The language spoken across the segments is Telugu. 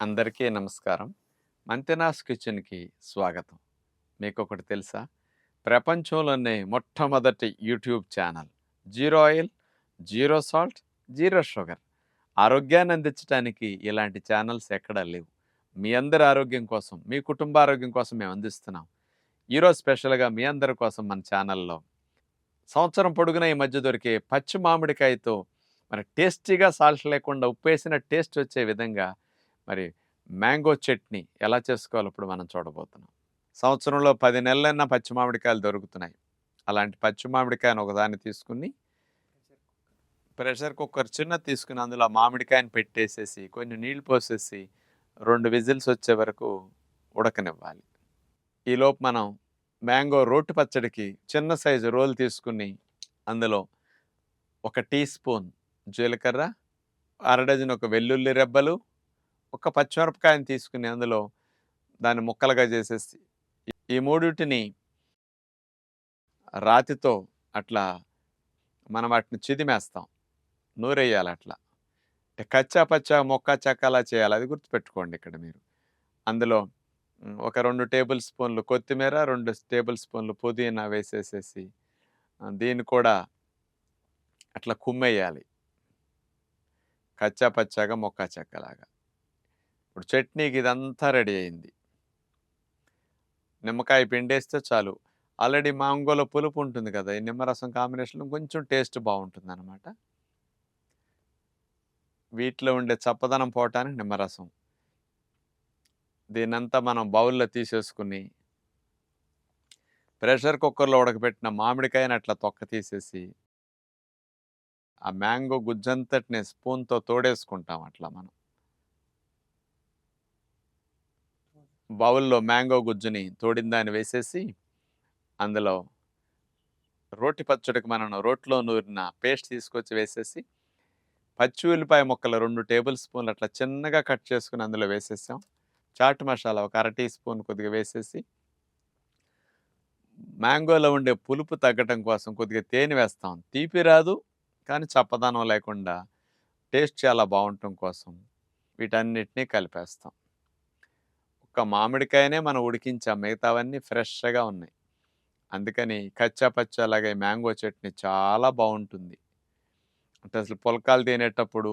అందరికీ నమస్కారం. మంతెనాస్ కిచెన్కి స్వాగతం. మీకు ఒకటి తెలుసా? ప్రపంచంలోనే మొట్టమొదటి YouTube channel. Zero oil zero salt zero sugar. ఆరోగ్యాన్ని అందించడానికి ఇలాంటి ఛానల్స్ ఎక్కడా లేవు. మీ అందరి ఆరోగ్యం కోసం మీ కుటుంబ ఆరోగ్యం కోసం మేము అందిస్తున్నాం. ఈరోజు స్పెషల్గా మీ అందరి కోసం మన ఛానల్లో సంవత్సరం పొడుగున ఈ మధ్య దొరికే పచ్చి మామిడికాయతో మరి టేస్టీగా సాల్ట్ లేకుండా ఉప్పేసిన టేస్ట్ వచ్చే విధంగా మరి మ్యాంగో చట్నీ ఎలా చేసుకోవాలో ఇప్పుడు మనం చూడబోతున్నాం. సంవత్సరంలో పది నెలలైనా పచ్చి మామిడికాయలు దొరుకుతున్నాయి. అలాంటి పచ్చి మామిడికాయను ఒకదాన్ని తీసుకుని ప్రెషర్ కుక్కర్ చిన్న తీసుకుని అందులో ఆ మామిడికాయని పెట్టేసేసి కొన్ని నీళ్ళు పోసేసి రెండు విజిల్స్ వచ్చే వరకు ఉడకనివ్వాలి. ఈలోపు మనం మ్యాంగో రోటి పచ్చడికి చిన్న సైజు రోల్ తీసుకుని అందులో ఒక టీ స్పూన్ జీలకర్ర అర డజన్ ఒక వెల్లుల్లి రెబ్బలు ఒక పచ్చిమిరపకాయని తీసుకుని అందులో దాన్ని ముక్కలుగా చేసేసి ఈ మూడింటిని రాతితో అట్లా మనం వాటిని చిదిమేస్తాం. నూరేయాలి అట్లా. అంటే కచ్చా పచ్చా మొక్క చక్కలా చేయాలి. అది గుర్తుపెట్టుకోండి ఇక్కడ మీరు. అందులో ఒక రెండు టేబుల్ స్పూన్లు కొత్తిమీర రెండు టేబుల్ స్పూన్లు పుదీనా వేసేసేసి దీన్ని కూడా అట్లా కుమ్మేయాలి. కచ్చా పచ్చాగా మొక్క చెక్కలాగా. ఇప్పుడు చట్నీకి ఇదంతా రెడీ అయింది. నిమ్మకాయ పిండేస్తే చాలు. ఆల్రెడీ మాంగోలో పులుపు ఉంటుంది కదా ఈ నిమ్మరసం కాంబినేషన్లో కొంచెం టేస్ట్ బాగుంటుంది అనమాట వీటిలో ఉండే చప్పదనం పోవటానికి నిమ్మరసం. దీన్నంతా మనం బౌల్లో తీసేసుకుని ప్రెషర్ కుక్కర్లో ఉడకబెట్టిన మామిడికాయని అట్లా తొక్క తీసేసి ఆ మ్యాంగో గుజ్జంతటిని స్పూన్తో తోడేసుకుంటాం అట్లా మనం. బౌల్లో మ్యాంగో గుజ్జుని తోడిందాన్ని వేసేసి అందులో రోటి పచ్చడికి మనం రోట్లో నూరిన పేస్ట్ తీసుకొచ్చి వేసేసి పచ్చి ఉల్లిపాయ ముక్కలు రెండు టేబుల్ స్పూన్లు అట్లా చిన్నగా కట్ చేసుకుని అందులో వేసేసాం. చాట్ మసాలా ఒక అర టీ స్పూన్ కొద్దిగా వేసేసి మ్యాంగోలో ఉండే పులుపు తగ్గటం కోసం కొద్దిగా తేనె వేస్తాం. తీపి రాదు కానీ చప్పదనం లేకుండా టేస్ట్ చాలా బాగుండటం కోసం వీటన్నిటినీ కలిపేస్తాం. ఒక్క మామిడికాయనే మనం ఉడికించాం. మిగతావన్నీ ఫ్రెష్గా ఉన్నాయి. అందుకని కచ్చా పచ్చాలాగా మ్యాంగో చట్నీ చాలా బాగుంటుంది అంటే అసలు పొలకాలు తినేటప్పుడు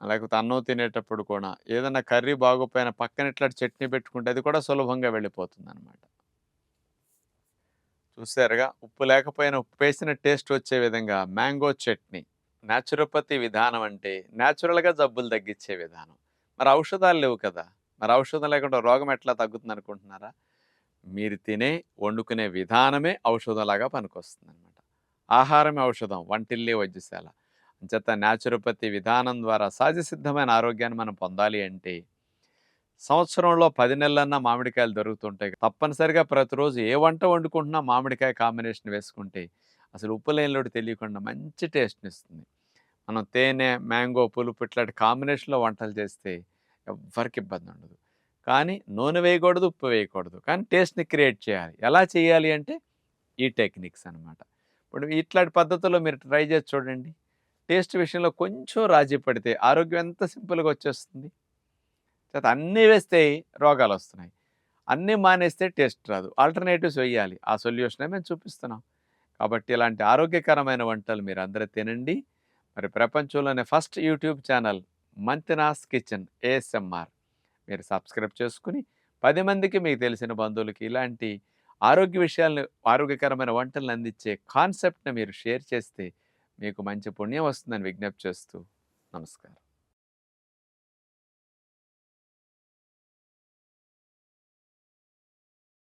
లేకపోతే అన్నం తినేటప్పుడు కూడా ఏదైనా కర్రీ బాగోపోయినా పక్కన ఇట్లా చట్నీ పెట్టుకుంటే అది కూడా సులభంగా వెళ్ళిపోతుంది అనమాట చూసారుగా? ఉప్పు లేకపోయినా ఉప్పు వేసిన టేస్ట్ వచ్చే విధంగా మ్యాంగో చట్నీ న్యాచురోపతి విధానం అంటే న్యాచురల్గా జబ్బులు తగ్గించే విధానం. మరి ఔషధాలు లేవు కదా? మరి ఔషధం లేకుండా రోగం ఎట్లా తగ్గుతుంది అనుకుంటున్నారా? మీరు తినే వండుకునే విధానమే ఔషధంలాగా పనికొస్తుంది అనమాట ఆహారమే ఔషధం వంటిల్లే వైద్యశాల. అంచేత న్యాచురోపతి విధానం ద్వారా సహజ సిద్ధమైన ఆరోగ్యాన్ని మనం పొందాలి అంటే సంవత్సరంలో పది నెలలన్నా మామిడికాయలు దొరుకుతుంటాయి. తప్పనిసరిగా ప్రతిరోజు ఏ వంట వండుకుంటున్నా మామిడికాయ కాంబినేషన్ వేసుకుంటే అసలు ఉప్పు లేనిలోటి తెలియకుండా మంచి టేస్ట్ని ఇస్తుంది మనం తేనె మ్యాంగో పులుపు ఇట్లాంటి కాంబినేషన్లో వంటలు చేస్తే ఎవ్వరికి ఇబ్బంది ఉండదు. కానీ నూనె వేయకూడదు ఉప్పు వేయకూడదు. కానీ టేస్ట్ని క్రియేట్ చేయాలి. ఎలా చేయాలి అంటే ఈ టెక్నిక్స్ అన్నమాట. ఇప్పుడు ఇట్లాంటి పద్ధతుల్లో మీరు ట్రై చేసి చూడండి. టేస్ట్ విషయంలో కొంచెం రాజీ పడితే ఆరోగ్యం ఎంత సింపుల్గా వచ్చేస్తుంది. చేత అన్నీ వేస్తే రోగాలు వస్తున్నాయి. అన్నీ మానేస్తే టేస్ట్ రాదు. ఆల్టర్నేటివ్స్ వేయాలి. ఆ సొల్యూషనే మేము చూపిస్తున్నాం. కాబట్టి ఇలాంటి ఆరోగ్యకరమైన వంటలు మీరు అందరూ తినండి. మరి ప్రపంచంలోనే ఫస్ట్ యూట్యూబ్ ఛానల్ మంతినాస్ కిచెన్ ఏఎస్ఎంఆర్ మీరు సబ్స్క్రైబ్ చేసుకుని పది మందికి మీకు తెలిసిన బంధువులకి ఇలాంటి ఆరోగ్య విషయాలను ఆరోగ్యకరమైన వంటలను అందించే కాన్సెప్ట్ని మీరు షేర్ చేస్తే మీకు మంచి పుణ్యం వస్తుందని విజ్ఞప్తి చేస్తూ నమస్కారం.